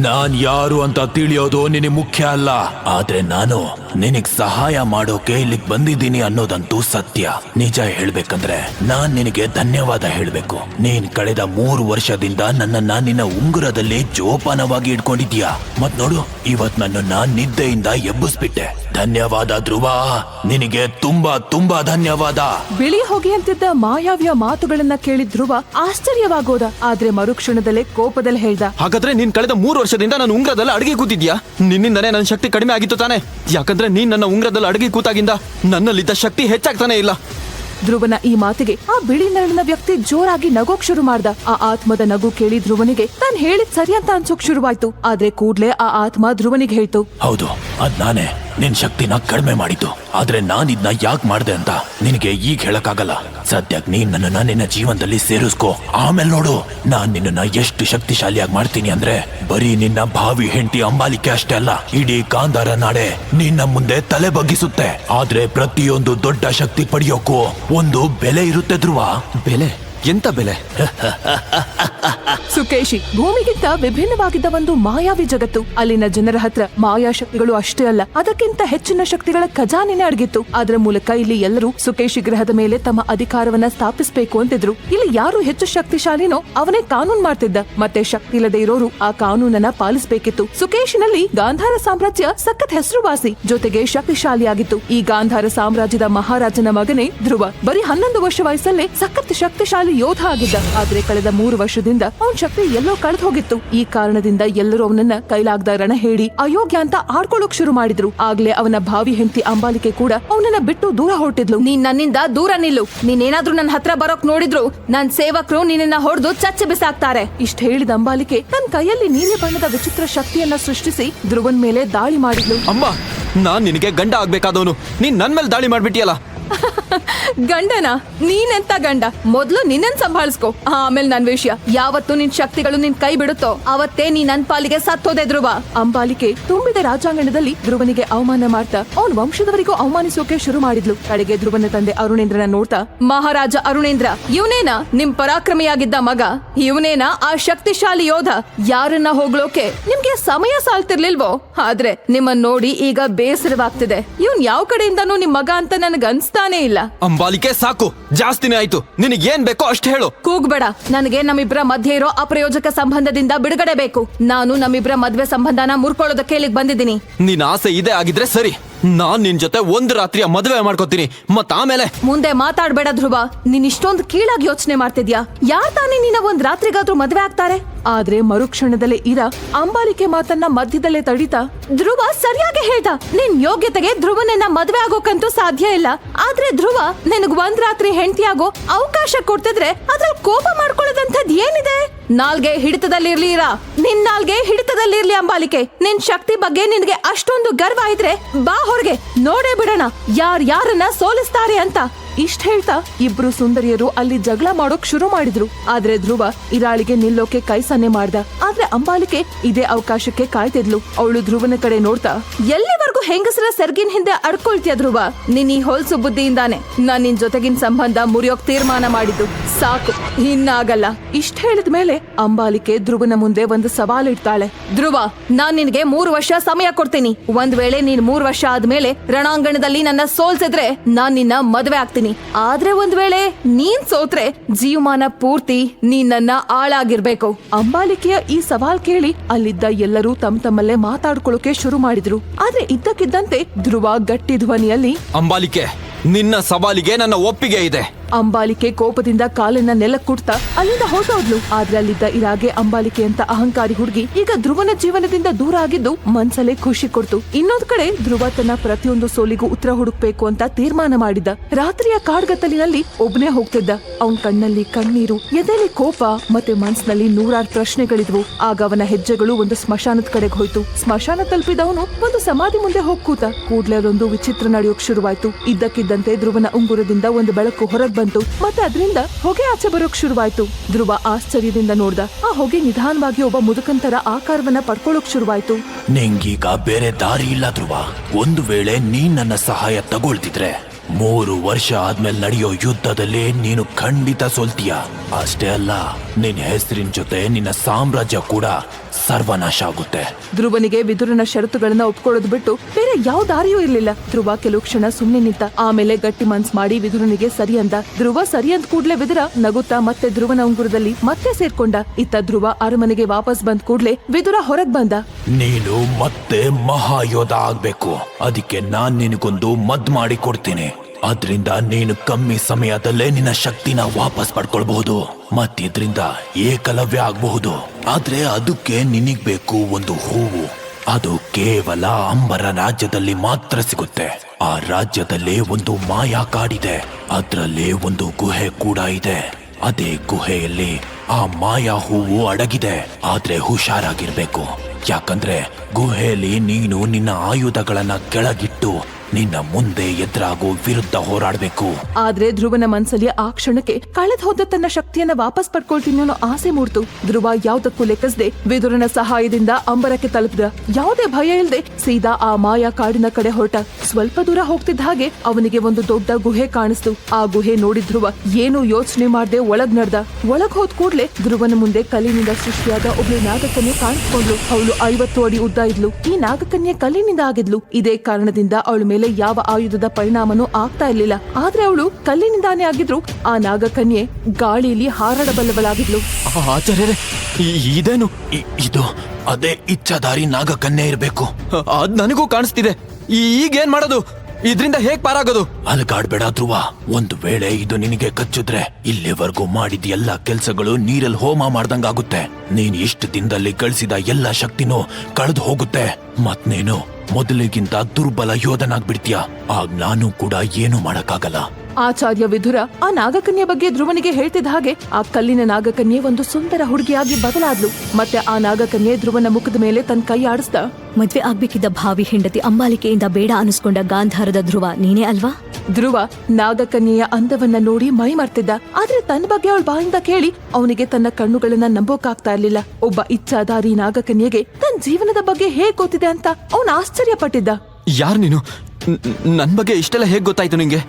ನಾನ್ ಯಾರು ಅಂತ ತಿಳಿಯೋದು ನಿನಗೆ ಮುಖ್ಯ ಅಲ್ಲ. ಆದ್ರೆ ನಾನು ನಿನಗ್ ಸಹಾಯ ಮಾಡೋಕೆ ಇಲ್ಲಿಗೆ ಬಂದಿದ್ದೀನಿ ಅನ್ನೋದಂತೂ ಸತ್ಯ. ನಿಜ ಹೇಳ್ಬೇಕಂದ್ರೆ ನಾನ್ ನಿನಗೆ ಧನ್ಯವಾದ ಹೇಳ್ಬೇಕು. ನೀನ್ ಕಳೆದ ಮೂರು ವರ್ಷದಿಂದ ನನ್ನನ್ನ ನಿನ್ನ ಉಂಗುರದಲ್ಲಿ ಜೋಪಾನವಾಗಿ ಇಟ್ಕೊಂಡಿದ್ಯಾ ಮತ್ ನೋಡು ಇವತ್ ನನ್ನನ್ನ ನಿದ್ದೆಯಿಂದ ಎಬ್ಬಿಸ್ಬಿಟ್ಟೆ. ಧನ್ಯವಾದ ಧ್ರುವ. ನಿನಗೆ ತುಂಬಾ ತುಂಬಾ ಧನ್ಯವಾದ. ಬಿಳಿ ಹೊಗೆಯಂತಿದ್ದ ಮಾಯಾವ್ಯ ಮಾತುಗಳನ್ನ ಕೇಳಿದ್ರುವ ಆಶ್ಚರ್ಯವಾಗೋದ. ಆದ್ರೆ ಮರುಕ್ಷಣದಲ್ಲೇ ಕೋಪದಲ್ಲಿ ಹೇಳ್ದ. ಹಾಗಾದ್ರೆ ನೀನ್ ಕಳೆದ ಮೂರು ವರ್ಷದಿಂದ ನಾನು ಉಂಗ್ರದಲ್ಲಿ ಅಡಿಗೆ ಕೂತಿದ್ಯಾ? ನಿನ್ನಿಂದನೇ ನನ್ನ ಶಕ್ತಿ ಕಡಿಮೆ ಆಗಿತ್ತು ತಾನೆ. ಯಾಕಂದ್ರೆ ನೀನ್ ನನ್ನ ಉಂಗ್ರದಲ್ಲಿ ಅಡಿಗೆ ಕೂತಾಗಿಂದ ನನ್ನಲ್ಲಿದ್ದ ಶಕ್ತಿ ಹೆಚ್ಚಾಗ್ತಾನೆ ಇಲ್ಲ. ಧ್ರುವನ ಈ ಮಾತಿಗೆ ಆ ಬಿಳಿ ನರಳಿನ ವ್ಯಕ್ತಿ ಜೋರಾಗಿ ನಗೋಕ್ ಶುರು ಮಾಡ್ದ. ಆ ಆತ್ಮದ ನಗು ಕೇಳಿ ಧ್ರುವನಿಗೆ ತಾನ್ ಹೇಳಿದ್ ಸರಿ ಅಂತ ಅನ್ಸೋಕ್ ಶುರುವಾಯ್ತು. ಆದ್ರೆ ಕೂಡ್ಲೆ ಆ ಆತ್ಮ ಧ್ರುವನಿಗೆ ಹೇಳ್ತು. ಹೌದು ಅದ್ ನಾನೇ. ನಿನ್ ಶಕ್ತಿನ ಕಡಿಮೆ ಮಾಡಿದ್ದು. ಆದ್ರೆ ನಾನ್ ಇದನ್ನ ಯಾಕೆ ಮಾಡ್ದೆ ಅಂತ? ನಿನಗೆ ಈಗ ಹೇಳಕ್ಕಾಗಲ್ಲ. ಸದ್ಯಕ್ ನೀನ್ ನನ್ನನ್ನ ನಿನ್ನ ಜೀವನದಲ್ಲಿ ಸೇರಿಸ್ಕೋ. ಆಮೇಲೆ ನೋಡು, ನಾನ್ ನಿನ್ನನ್ನ ಎಷ್ಟು ಶಕ್ತಿಶಾಲಿಯಾಗಿ ಮಾಡ್ತೀನಿ ಅಂದ್ರೆ ಬರೀ ನಿನ್ನ ಭಾವಿ ಹೆಂಡತಿ ಅಂಬಾಲಿಕೆ ಅಷ್ಟೇ ಅಲ್ಲ, ಇಡೀ ಕಾಂದಾರ ನಾಡೆ ನಿನ್ನ ಮುಂದೆ ತಲೆ ಬಗ್ಗಿಸುತ್ತೆ. ಆದ್ರೆ ಪ್ರತಿಯೊಂದು ದೊಡ್ಡ ಶಕ್ತಿ ಪಡೆಯೋಕ್ಕೂ ಒಂದು ಬೆಲೆ ಇರುತ್ತೆ ಧ್ರುವ. ಬೆಲೆ? ಎಂತ ಬೆಲೆ? ಸುಕೇಶಿ, ಭೂಮಿಗಿಂತ ವಿಭಿನ್ನವಾಗಿದ್ದ ಒಂದು ಮಾಯಾವಿ ಜಗತ್ತು. ಅಲ್ಲಿನ ಜನರ ಹತ್ರ ಮಾಯಾ ಶಕ್ತಿಗಳು ಅಷ್ಟೇ ಅಲ್ಲ, ಅದಕ್ಕಿಂತ ಹೆಚ್ಚಿನ ಶಕ್ತಿಗಳ ಖಜಾನೆನೆ ಅಡಗಿತ್ತು. ಅದರ ಮೂಲಕ ಇಲ್ಲಿ ಎಲ್ಲರೂ ಸುಕೇಶಿ ಗ್ರಹದ ಮೇಲೆ ತಮ್ಮ ಅಧಿಕಾರವನ್ನ ಸ್ಥಾಪಿಸಬೇಕು ಅಂತಿದ್ರು. ಇಲ್ಲಿ ಯಾರು ಹೆಚ್ಚು ಶಕ್ತಿಶಾಲಿನೋ ಅವನೇ ಕಾನೂನ್ ಮಾಡ್ತಿದ್ದ. ಮತ್ತೆ ಶಕ್ತಿ ಇಲ್ಲದೆ ಇರೋರು ಆ ಕಾನೂನನ್ನ ಪಾಲಿಸಬೇಕಿತ್ತು. ಸುಕೇಶಿನಲ್ಲಿ ಗಾಂಧಾರ ಸಾಮ್ರಾಜ್ಯ ಸಖತ್ ಹೆಸರುವಾಸಿ, ಜೊತೆಗೆ ಶಕ್ತಿಶಾಲಿಯಾಗಿತ್ತು. ಈ ಗಾಂಧಾರ ಸಾಮ್ರಾಜ್ಯದ ಮಹಾರಾಜನ ಮಗನೇ ಧ್ರುವ. ಬರೀ ಹನ್ನೊಂದು ವರ್ಷ ವಯಸ್ಸಲ್ಲೇ ಸಖತ್ ಶಕ್ತಿಶಾಲಿ ಯೋಧ ಆಗಿದ್ದ. ಆದ್ರೆ ಕಳೆದ ಮೂರು ವರ್ಷದಿಂದ ಅವನ್ ಶಕ್ತಿ ಎಲ್ಲೋ ಕಳೆದು ಹೋಗಿತ್ತು. ಈ ಕಾರಣದಿಂದ ಎಲ್ಲರೂ ಅವನನ್ನ ಕೈಲಾಗ್ದ ರಣ ಹೇಳಿ ಅಯೋಗ್ಯ ಅಂತ ಆಡ್ಕೊಳ್ಳೋಕ್ ಶುರು ಮಾಡಿದ್ರು. ಆಗ್ಲೇ ಅವನ ಭಾವಿ ಹೆಂಡತಿ ಅಂಬಾಲಿಕೆ ಕೂಡ ಅವನನ್ನ ಬಿಟ್ಟು ದೂರ ಹೊರಟಿದ್ಲು. ನೀನ್ ನನ್ನಿಂದ ದೂರ ನಿಲ್ಲು. ನೀನೇನಾದ್ರೂ ನನ್ನ ಹತ್ರ ಬರೋಕ್ ನೋಡಿದ್ರು ನನ್ ಸೇವಕರು ನಿನ್ನ ಹೊಡೆದು ಚಚ್ಚೆ ಬಿಸಾಕ್ತಾರೆ. ಇಷ್ಟ ಹೇಳಿದ ಅಂಬಾಲಿಕೆ ತನ್ನ ಕೈಯಲ್ಲಿ ನೀಲಿ ಬಣ್ಣದ ವಿಚಿತ್ರ ಶಕ್ತಿಯನ್ನ ಸೃಷ್ಟಿಸಿ ಧ್ರುವನ್ ಮೇಲೆ ದಾಳಿ ಮಾಡಿದ್ಲು. ಅಮ್ಮ ನಾನ್ ನಿನಗೆ ಗಂಡ ಆಗ್ಬೇಕಾದವನು. ನೀನ್ ನನ್ ಮೇಲೆ ದಾಳಿ ಮಾಡ್ಬಿಟ್ಟಿಯಲ್ಲ. ಗಂಡನ? ನೀನೆಂತ ಗಂಡ? ಮೊದ್ಲು ನಿನ್ನನ್ ಸಂಭಾಳಿಸ್ಕೊ. ಆಮೇಲೆ ನನ್ ವಿಷಯ. ಯಾವತ್ತು ನಿನ್ ಶಕ್ತಿಗಳು ನಿನ್ ಕೈ ಬಿಡುತ್ತೋ, ಅವತ್ತೇ ನೀ ನನ್ ಪಾಲಿಗೆ ಸತ್ತೋದೆ ಧ್ರುವ. ಅಂಬಾಲಿಕೆ ತುಂಬಿದ ರಾಜಾಂಗಣದಲ್ಲಿ ಧ್ರುವನಿಗೆ ಅವಮಾನ ಮಾಡ್ತಾ, ಅವನ್ ವಂಶದವರಿಗೂ ಅವಮಾನಿಸೋಕೆ ಶುರು ಮಾಡಿದ್ಲು. ಕಡೆಗೆ ಧ್ರುವನ ತಂದೆ ಅರುಣೇಂದ್ರನ ನೋಡ್ತಾ, ಮಹಾರಾಜ ಅರುಣೇಂದ್ರ, ಇವನೇನ? ನಿಮ್ ಪರಾಕ್ರಮಿಯಾಗಿದ್ದ ಮಗ? ಇವನೇನ ಆ ಶಕ್ತಿಶಾಲಿ ಯೋಧ? ಯಾರನ್ನ ಹೋಗ್ಲೋಕೆ ನಿಮ್ಗೆ ಸಮಯ ಸಾಲ್ತಿರ್ಲಿಲ್ವೋ? ಆದ್ರೆ ನಿಮ್ಮನ್ ನೋಡಿ ಈಗ ಬೇಸರವಾಗ್ತಿದೆ. ಇವನ್ ಯಾವ ಕಡೆಯಿಂದನೂ ನಿಮ್ ಮಗ ಅಂತ ನನಗ್ ಅನ್ಸ್ತಾನೇ ಇಲ್ಲ ಅಂಬಾಲಿಕೆ ಸಾಕು. ಜಾಸ್ತಿನೇ ಆಯ್ತು. ನಿನಗೆ ಏನ್ ಬೇಕೋ ಅಷ್ಟು ಹೇಳು. ಕೂಗ್ಬೇಡ. ನನಗೆ ನಮ್ಮಿಬ್ರ ಮಧ್ಯೆ ಇರೋ ಅಪ್ರಯೋಜಕ ಸಂಬಂಧದಿಂದ ಬಿಡುಗಡೆ ಬೇಕು. ನಾನು ನಮ್ಮಿಬ್ರ ಮದ್ವೆ ಸಂಬಂಧನ ಮುರ್ಕೊಳ್ಳೋದಕ್ಕೆ ಇಲ್ಲಿಗೆ ಬಂದಿದ್ದೀನಿ. ನಿನ್ ಆಸೆ ಇದೆ ಆಗಿದ್ರೆ ಸರಿ. ನಾನ್ ನಿನ್ ಜೊತೆ ಒಂದ್ ರಾತ್ರಿಯ ಮದ್ವೆ ಮಾಡ್ಕೋತೀನಿ. ಮತ್ ಆಮೇಲೆ? ಮುಂದೆ ಮಾತಾಡ್ಬೇಡ ಧ್ರುವ. ನೀನ್ ಇಷ್ಟೊಂದು ಕೀಳಾಗಿ ಯೋಚನೆ ಮಾಡ್ತಿದ್ಯಾ? ಯಾರ್ ತಾನೇ ನಿನ್ನ ಒಂದ್ ರಾತ್ರಿಗಾದ್ರೂ ಮದ್ವೆ ಆಗ್ತಾರೆ? ಆದ್ರೆ ಮರುಕ್ಷಣದಲ್ಲೇ ಇರ ಅಂಬಾಲಿಕೆ ಮಾತನ್ನ ಮಧ್ಯದಲ್ಲೇ ತಡೀತಾ ಧ್ರುವ ಸರಿಯಾಗಿ ಹೇಳ್ತಾ ನಿನ್ ಯೋಗ್ಯತೆಗೆ ಧ್ರುವನನ್ನ ಮದ್ವೆ ಆಗೋಕಂತೂ ಸಾಧ್ಯ ಇಲ್ಲ. ಆದ್ರೆ ಧ್ರುವ ನಿನಗ್ ಒಂದ್ ರಾತ್ರಿ ಹೆಂಡತಿಯಾಗೋ ಅವಕಾಶ ಕೊಡ್ತಿದ್ರೆ ಅದ್ರಲ್ಲಿ ಕೋಪ ಮಾಡ್ಕೊಳ್ಳೋದಂಥದ್ ಏನಿದೆ? ನಾಲ್ಗೆ ಹಿಡಿತದಲ್ಲಿರ್ಲಿ ಇರ ನಿನ್ ನಾಲ್ಗೆ ಹಿಡಿತದಲ್ಲಿರ್ಲಿ ಅಂಬಾಲಿಕೆ. ನಿನ್ ಶಕ್ತಿ ಬಗ್ಗೆ ನಿನ್ಗೆ ಅಷ್ಟೊಂದು ಗರ್ವ ಇದ್ರೆ ಬಾ ಹೊರಗೆ. ನೋಡೇ ಬಿಡೋಣ, ಯಾರ್ ಯಾರನ್ನ ಸೋಲಿಸ್ತಾರೆ ಅಂತ. ಇಷ್ಟ ಹೇಳ್ತಾ ಇಬ್ರು ಸುಂದರಿಯರು ಅಲ್ಲಿ ಜಗಳ ಮಾಡೋಕ್ ಶುರು ಮಾಡಿದ್ರು. ಆದ್ರೆ ಧ್ರುವ ಇರಾಳಿಗೆ ನಿಲ್ಲೋಕೆ ಕೈ ಸನ್ನೆ ಮಾಡ್ದ. ಆದ್ರೆ ಅಂಬಾಲಿಕೆ ಇದೇ ಅವಕಾಶಕ್ಕೆ ಕಾಯ್ತಿದ್ಲು. ಅವಳು ಧ್ರುವನ ಕಡೆ ನೋಡ್ತಾ, ಎಲ್ಲಿವರೆಗೂ ಹೆಂಗಸರ ಸೆರ್ಗಿನ್ ಹಿಂದೆ ಅಡ್ಕೊಳ್ತೀಯ ಧ್ರುವ? ನಿನ್ನ ಈ ಹೊಲ್ಸು ಬುದ್ಧಿಯಿಂದಾನೆ. ನಾನ್ ನಿನ್ ಜೊತೆಗಿನ ಸಂಬಂಧ ಮುರಿಯೋಕ್ ತೀರ್ಮಾನ ಮಾಡಿದ್ದು. ಸಾಕು, ಇನ್ನಾಗಲ್ಲ. ಇಷ್ಟ ಹೇಳಿದ ಮೇಲೆ ಅಂಬಾಲಿಕೆ ಧ್ರುವನ ಮುಂದೆ ಒಂದು ಸವಾಲ್ ಇಡ್ತಾಳೆ. ಧ್ರುವ, ನಾನ್ ನಿನ್ಗೆ ಮೂರು ವರ್ಷ ಸಮಯ ಕೊಡ್ತೀನಿ. ಒಂದ್ ವೇಳೆ ನೀನ್ ಮೂರ್ ವರ್ಷ ಆದ್ಮೇಲೆ ರಣಾಂಗಣದಲ್ಲಿ ನನ್ನ ಸೋಲ್ಸಿದ್ರೆ ನಾನ್ ನಿನ್ನ ಮದ್ವೆ ಆಗ್ತೀನಿ. ಆದ್ರೆ ಒಂದ್ ವೇಳೆ ನೀನ್ ಸೋತ್ರೆ ಜೀವಮಾನ ಪೂರ್ತಿ ನೀನ್ ನನ್ನ ಆಳಾಗಿರ್ಬೇಕು. ಅಂಬಾಲಿಕೆಯ ಈ ಸವಾಲ್ ಕೇಳಿ ಅಲ್ಲಿದ್ದ ಎಲ್ಲರೂ ತಮ್ಮ ತಮ್ಮಲ್ಲೇ ಮಾತಾಡ್ಕೊಳ್ಳೋಕೆ ಶುರು ಮಾಡಿದ್ರು. ಆದ್ರೆ ಇದ್ದಕ್ಕಿದ್ದಂತೆ ಧ್ರುವ ಗಟ್ಟಿ ಧ್ವನಿಯಲ್ಲಿ ಅಂಬಾಲಿಕೆ, ನಿನ್ನ ಸವಾಲಿಗೆ ನನ್ನ ಒಪ್ಪಿಗೆ ಇದೆ. ಅಂಬಾಲಿಕೆ ಕೋಪದಿಂದ ಕಾಲನ್ನ ನೆಲಕ್ಕುಡ್ತಾ ಅಲ್ಲಿಂದ ಹೊರಟೋದ್ಲು. ಆದ್ರೆ ಅಲ್ಲಿದ್ದ ಇರಾಗೆ ಅಂಬಾಲಿಕೆ ಅಂತ ಅಹಂಕಾರಿ ಹುಡುಗಿ ಈಗ ಧ್ರುವನ ಜೀವನದಿಂದ ದೂರ ಆಗಿದ್ದು ಮನ್ಸಲ್ಲೇ ಖುಷಿ ಕೊಡ್ತು. ಇನ್ನೊಂದ್ ಕಡೆ ಧ್ರುವ ತನ್ನ ಪ್ರತಿಯೊಂದು ಸೋಲಿಗೂ ಉತ್ತರ ಹುಡುಕ್ಬೇಕು ಅಂತ ತೀರ್ಮಾನ ಮಾಡಿದ್ದ ರಾತ್ರಿಯ ಕಾಡ್ಗತ್ತಲಿನಲ್ಲಿ ಒಬ್ನೇ ಹೋಗ್ತಿದ್ದ. ಅವನ್ ಕಣ್ಣಲ್ಲಿ ಕಣ್ಣೀರು ಎದೆಯಲ್ಲಿ ಕೋಪ ಮತ್ತೆ ಮನ್ಸ್ನಲ್ಲಿ ನೂರಾರು ಪ್ರಶ್ನೆಗಳಿದ್ವು. ಆಗ ಅವನ ಹೆಜ್ಜೆಗಳು ಒಂದು ಸ್ಮಶಾನದ ಕಡೆಗೆ ಹೋಯ್ತು. ಸ್ಮಶಾನ ತಲುಪಿದವನು ಒಂದು ಸಮಾಧಿ ಮುಂದೆ ಹೋಗ್ ಕೂತ ಕೂಡ್ಲೆ ಅದೊಂದು ವಿಚಿತ್ರ ನಡೆಯೋಕ್ ಶುರುವಾಯ್ತು. ಇದ್ದಕ್ಕಿದ್ದಂತೆ ಧ್ರುವನ ಉಂಗುರದಿಂದ ಒಂದು ಬೆಳಕು ಹೊರಗ್ ಬಂತು, ಮತ್ತೆ ಅದರಿಂದ ಹೊಗೆ ಆಚೆ ಬರೋಕ್ ಶುರುವಾಯ್ತು. ಧ್ರುವ ಆಶ್ಚರ್ಯದಿಂದ ನೋಡ್ದ, ಆ ಹೊಗೆ ನಿಧಾನವಾಗಿ ಒಬ್ಬ ಮುದುಕಂತರ ಆಕಾರವನ್ನ ಪಡ್ಕೊಳ್ಳೋಕ್ ಶುರುವಾಯ್ತು. ನಿಂಗೀಗ ಬೇರೆ ದಾರಿ ಇಲ್ಲ ಧ್ರುವ. ಒಂದು ವೇಳೆ ನೀನ್ ನನ್ನ ಸಹಾಯ ತಗೊಳ್ತಿದ್ರೆ, ಮೂರು ವರ್ಷ ಆದ್ಮೇಲೆ ನಡೆಯೋ ಯುದ್ಧದಲ್ಲಿ ನೀನು ಖಂಡಿತ ಸೋಲ್ತೀಯ. ಅಷ್ಟೇ ಅಲ್ಲ. ನಿನ್ ಹೆಸರಿನ ಜೊತೆ ನಿನ್ನ ಸಾಮ್ರಾಜ್ಯ ಕೂಡ ಸರ್ವನಾಶ ಆಗುತ್ತೆ ಧ್ರುವನಿಗೆ ವಿದುರನ ಷರತ್ತುಗಳನ್ನ ಒಪ್ಕೊಳ್ಳೋದು ಬಿಟ್ಟು ಬೇರೆ ಯಾವ ದಾರಿಯೂ ಇರ್ಲಿಲ್ಲ. ಧ್ರುವ ಕೆಲವು ಕ್ಷಣ ಸುಮ್ಮನೆ ನಿಂತ ಆಮೇಲೆ ಗಟ್ಟಿ ಮನ್ಸ್ ಮಾಡಿ ವಿದುರನಿಗೆ ಸರಿ ಅಂದ. ಧ್ರುವ ಸರಿ ಅಂದ ಕೂಡ್ಲೆ ವಿದುರ ನಗುತ್ತಾ ಮತ್ತೆ ಧ್ರುವನ ಉಂಗುರದಲ್ಲಿ ಮತ್ತೆ ಸೇರ್ಕೊಂಡ. ಇತ್ತ ಧ್ರುವ ಅರಮನೆಗೆ ವಾಪಸ್ ಬಂದ್ ಕೂಡ್ಲೆ ವಿದುರ ಹೊರಗ್ ಬಂದ. ನೀನು ಮತ್ತೆ ಮಹಾಯೋಧ ಆಗ್ಬೇಕು. ಅದಕ್ಕೆ ನಾನ್ ನಿನಗೊಂದು ಮದ್ ಮಾಡಿ ಕೊಡ್ತೀನಿ. ಅದ್ರಿಂದ ನೀನು ಕಮ್ಮಿ ಸಮಯದಲ್ಲೇ ನಿನ್ನ ಶಕ್ತಿನ ವಾಪಸ್ ಪಡ್ಕೊಳ್ಬಹುದು. ಮತ್ತಿದ್ರಿಂದ ಏಕಲವ್ಯ ಆಗಬಹುದು. ಆದ್ರೆ ಅದಕ್ಕೆ ನಿನಗ್ ಬೇಕು ಒಂದು ಹೂವು. ಅದು ಕೇವಲ ಅಂಬರ ರಾಜ್ಯದಲ್ಲಿ ಮಾತ್ರ ಸಿಗುತ್ತೆ. ಆ ರಾಜ್ಯದಲ್ಲಿ ಒಂದು ಮಾಯಾ ಕಾಡಿದೆ ಅದ್ರಲ್ಲಿ ಒಂದು ಗುಹೆ ಕೂಡ ಇದೆ. ಅದೇ ಗುಹೆಯಲ್ಲಿ ಆ ಮಾಯಾ ಹೂವು ಅಡಗಿದೆ. ಆದ್ರೆ ಹುಷಾರಾಗಿರ್ಬೇಕು. ಯಾಕಂದ್ರೆ ಗುಹೆಯಲ್ಲಿ ನೀನು ನಿನ್ನ ಆಯುಧಗಳನ್ನ ಕೆಳಗಿಟ್ಟು ನಿನ್ನ ಮುಂದೆ ಎದುರಾಗೋ ವಿರುದ್ಧ ಹೋರಾಡಬೇಕು. ಆದ್ರೆ ಧ್ರುವನ ಮನ್ಸಲ್ಲಿ ಆ ಕ್ಷಣಕ್ಕೆ ಕಳೆದ ಹೋದ ತನ್ನ ಶಕ್ತಿಯನ್ನ ವಾಪಸ್ ಪಡ್ಕೊಳ್ತೀನಿ ಅನ್ನೋ ಆಸೆ ಮೂಡ್ತು. ಧ್ರುವ ಯಾವ್ದಕ್ಕೂ ಲೆಕ್ಕಿಸದೆ ವಿದುರನ ಸಹಾಯದಿಂದ ಅಂಬರಕ್ಕೆ ತಲುಪಿದ. ಯಾವುದೇ ಭಯ ಇಲ್ಲದೆ ಸೀದಾ ಆ ಮಾಯಾ ಕಾಡಿನ ಕಡೆ ಹೊರಟ. ಸ್ವಲ್ಪ ದೂರ ಹೋಗ್ತಿದ್ದ ಹಾಗೆ ಅವನಿಗೆ ಒಂದು ದೊಡ್ಡ ಗುಹೆ ಕಾಣಿಸ್ತು. ಆ ಗುಹೆ ನೋಡಿದ ಧ್ರುವ ಏನು ಯೋಚನೆ ಮಾಡದೆ ಒಳಗ್ ನಡ್ದ. ಒಳಗ್ ಹೋದ್ ಕೂಡ್ಲೆ ಧ್ರುವನ ಮುಂದೆ ಕಲ್ಲಿನಿಂದ ಸೃಷ್ಟಿಯಾದ ಒಬ್ಳು ನಾಗಕನ್ಯೆ ಕಾಣಿಸ್ಕೊಂಡ್ಲು ಅವಳು ಐವತ್ತು ಅಡಿ ಉದ್ದ ಇದ್ಲು. ಈ ನಾಗಕನ್ಯೆ ಕಲ್ಲಿನಿಂದ ಆಗಿದ್ಲು. ಇದೇ ಕಾರಣದಿಂದ ಅವಳ ಯಾವ ಆಯುಧದ ಪರಿಣಾಮನೂ ಆಗ್ತಾ ಇರ್ಲಿಲ್ಲ. ಆದ್ರೆ ಅವಳು ಕಲ್ಲಿನಿಂದಾನೇ ಆಗಿದ್ರು. ಆ ನಾಗಕನ್ಯೆ ಗಾಳಿಯಲ್ಲಿ ಹಾರಾಡಬಲ್ಲವಳಾಗಿದ್ಲು. ಆಚಾರ್ಯರೇ ಇದೇನು? ಇದು ಅದೇ ಇಚ್ಛಾಧಾರಿ ನಾಗಕನ್ಯೆ ಇರಬೇಕು. ಅದ್ ನನಗೂ ಕಾಣಿಸ್ತಿದೆ. ಈಗೇನ್ ಮಾಡೋದು? ಇದ್ರಿಂದ ಹೇಗ್ ಪಾರಾಗೋದು? ಅಲ್ಗಾಡ್ಬೇಡ ಧ್ರುವ. ಒಂದು ವೇಳೆ ಇದು ನಿನಗೆ ಕಚ್ಚಿದ್ರೆ ಇಲ್ಲಿವರೆಗೂ ಮಾಡಿದ ಎಲ್ಲಾ ಕೆಲ್ಸಗಳು ನೀರಲ್ಲಿ ಹೋಮ ಮಾಡ್ದಂಗಾಗುತ್ತೆ. ನೀನ್ ಇಷ್ಟು ದಿನದಲ್ಲಿ ಗಳಿಸಿದ ಎಲ್ಲ ಶಕ್ತಿನೂ ಕಳೆದು ಹೋಗುತ್ತೆ. ಮತ್ ನೀನು ಮೊದಲಿಗಿಂತ ದುರ್ಬಲ ಯೋಧನಾಗ್ಬಿಡ್ತೀಯ. ಆಗ ನಾನು ಕೂಡ ಏನು ಮಾಡಕ್ಕಾಗಲ್ಲ. ಆಚಾರ್ಯ ವಿಧುರ ಆ ನಾಗಕನ್ಯೆ ಬಗ್ಗೆ ಧ್ರುವನಿಗೆ ಹೇಳ್ತಿದ್ದ ಹಾಗೆ ಆ ಕಲ್ಲಿನ ನಾಗಕನ್ಯೆ ಒಂದು ಸುಂದರ ಹುಡುಗಿಯಾಗಿ ಬದಲಾದ್ಲು. ಮತ್ತೆ ಆ ನಾಗಕನ್ಯೆ ಧ್ರುವನ ಮುಖದ ಮೇಲೆ ತನ್ನ ಕೈ ಆಡಿಸ್ದ. ಮದ್ವೆ ಆಗ್ಬೇಕಿದ್ದ ಭಾವಿ ಹೆಂಡತಿ ಅಂಬಾಲಿಕೆಯಿಂದ ಬೇಡ ಅನಿಸ್ಕೊಂಡ ಗಾಂಧಾರದ ಧ್ರುವ ನೀನೇ ಅಲ್ವಾ? ಧ್ರುವ ನಾಗಕನ್ಯೆಯ ಅಂದವನ್ನ ನೋಡಿ ಮೈ ಮರ್ತಿದ್ದ ಆದ್ರೆ ತನ್ನ ಬಗ್ಗೆ ಅವಳ ಬಾಯಿಂದ ಕೇಳಿ ಅವನಿಗೆ ತನ್ನ ಕಣ್ಣುಗಳನ್ನ ನಂಬೋಕಾಗ್ತಾ ಇರ್ಲಿಲ್ಲ. ಒಬ್ಬ ಇಚ್ಛಾಧಾರಿ ನಾಗಕನ್ಯೆಗೆ ತನ್ನ ಜೀವನದ ಬಗ್ಗೆ ಹೇಗ್ ಗೊತ್ತಿದೆ ಅಂತ ಅವನು ಆಶ್ಚರ್ಯ ಪಟ್ಟಿದ್ದ ಯಾರ್ ನೀನು? ನನ್ ಬಗ್ಗೆ ಇಷ್ಟೆಲ್ಲ ಹೇಗ್ ಗೊತ್ತಾಯ್ತು ನಿಂಗೆ?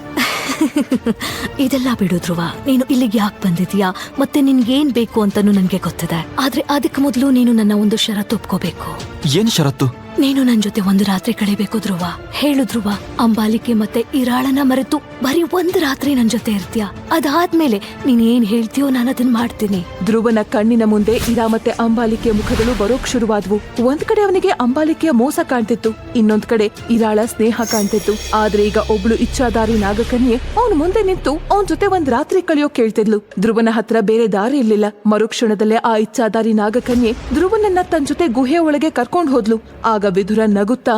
ಇದೆಲ್ಲ ಬಿಡು ಧ್ರುವ. ನೀನು ಇಲ್ಲಿಗೆ ಯಾಕೆ ಬಂದಿದ್ಯಾ ಮತ್ತೆ ನಿನ್ಗೇನ್ ಬೇಕು ಅಂತಾನು ನನ್ಗೆ ಗೊತ್ತಿದೆ. ಆದ್ರೆ ಅದಕ್ಕೆ ಮೊದಲು ನೀನು ನನ್ನ ಒಂದು ಷರತ್ತು ಒಪ್ಕೋಬೇಕು. ಏನ್ ಷರತ್ತು? ನೀನು ನನ್ ಜೊತೆ ಒಂದು ರಾತ್ರಿ ಕಳೆಯಬೇಕು ಧ್ರುವ. ಹೇಳು, ಧ್ರುವ. ಅಂಬಾಲಿಕೆ ಮತ್ತೆ ಇರಾಳನ ಮರೆತು ಬರೀ ಒಂದು ರಾತ್ರಿ ನನ್ ಜೊತೆ ಇರ್ತೀಯ? ಅದಾದ್ಮೇಲೆ ನೀನ್ ಏನ್ ಹೇಳ್ತೀಯೋ ನಾನು ಅದನ್ನ ಮಾಡ್ತೀನಿ. ಧ್ರುವನ ಕಣ್ಣಿನ ಮುಂದೆ ಇರಾ ಮತ್ತೆ ಅಂಬಾಲಿಕೆಯ ಮುಖಗಳು ಬರೋಕ್ ಶುರುವಾದ್ವು. ಒಂದ್ ಕಡೆ ಅವನಿಗೆ ಅಂಬಾಲಿಕೆಯ ಮೋಸ ಕಾಣ್ತಿತ್ತು, ಇನ್ನೊಂದ್ ಕಡೆ ಇರಾಳ ಸ್ನೇಹ ಕಾಣ್ತಿತ್ತು. ಆದ್ರೆ ಈಗ ಒಬ್ಳು ಇಚ್ಛಾದಾರಿ ನಾಗಕನ್ಯೆ ಅವನ್ ಮುಂದೆ ನಿಂತು ಅವನ್ ಜೊತೆ ಒಂದ್ ರಾತ್ರಿ ಕಳೆಯೋ ಕೇಳ್ತಿದ್ಲು. ಧ್ರುವನ ಹತ್ರ ಬೇರೆ ದಾರಿ ಇರ್ಲಿಲ್ಲ. ಮರುಕ್ಷಣದಲ್ಲೇ ಆ ಇಚ್ಛಾದಾರಿ ನಾಗಕನ್ಯೆ ಧ್ರುವನನ್ನ ತನ್ನ ಜೊತೆ ಗುಹೆ ಒಳಗೆ ಕರ್ಕೊಂಡ್ ಹೋದ್ಲು. ಆಗ ವಿಧುರ ನಗುತ್ತಾ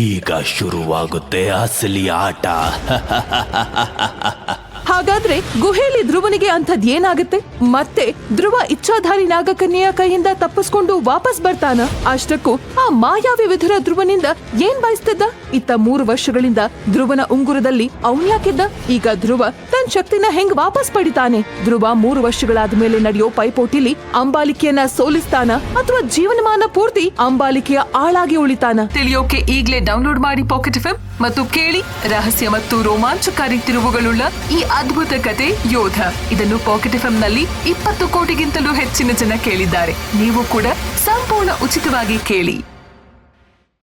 ಈಗ ಶುರುವಾಗುತ್ತೆ ಅಸಲಿ ಆಟ. ಹಾಗಾದ್ರೆ ಗುಹೆಯಲ್ಲಿ ಧ್ರುವನಿಗೆ ಅಂಥದ್ ಏನಾಗುತ್ತೆ? ಮತ್ತೆ ಧ್ರುವ ಇಚ್ಛಾಧಾರಿ ನಾಗಕನ್ಯೆಯ ಕೈಯಿಂದ ತಪ್ಪಿಸ್ಕೊಂಡು ವಾಪಸ್ ಬರ್ತಾನ? ಅಷ್ಟಕ್ಕೂ ಆ ಮಾಯಾವಿ ವಿಧುರ ಧ್ರುವನಿಂದ ಏನ್ ಬಯಸ್ತಿದ್ದ? ಇತ್ತ ಮೂರು ವರ್ಷಗಳಿಂದ ಧ್ರುವನ ಉಂಗುರದಲ್ಲಿ ಅವನ್ಯಾಕಿದ್ದ ಈಗ ಧ್ರುವ ತನ್ನ ಶಕ್ತಿನ ಹೆಂಗ್ ವಾಪಸ್ ಪಡಿತಾನೆ? ಧ್ರುವ ಮೂರು ವರ್ಷಗಳಾದ ಮೇಲೆ ನಡೆಯೋ ಪೈಪೋಟಿಲಿ ಅಂಬಾಲಿಕೆಯನ್ನ ಸೋಲಿಸ್ತಾನ? ಅಥವಾ ಜೀವನಮಾನ ಪೂರ್ತಿ ಅಂಬಾಲಿಕೆಯ ಆಳಾಗಿ ಉಳಿತಾನ? ತಿಳಿಯೋಕೆ ಈಗಲೇ ಡೌನ್ಲೋಡ್ ಮಾಡಿ ಪಾಕೆಟ್ ಎಫ್ ಮತ್ತು ಕೇಳಿ ರಹಸ್ಯ ಮತ್ತು ರೋಮಾಂಚಕಾರಿ ತಿರುವುಗಳುಳ್ಳ ಈ ಅದ್ಭುತ ಕತೆ ಯೋಧ. ಇದನ್ನು ಪಾಕೆಟ್ ಎಫ್ನಲ್ಲಿ ಇಪ್ಪತ್ತು ಕೋಟಿಗಿಂತಲೂ ಹೆಚ್ಚಿನ ಜನ ಕೇಳಿದ್ದಾರೆ. ನೀವು ಕೂಡ ಸಂಪೂರ್ಣ ಉಚಿತವಾಗಿ ಕೇಳಿ.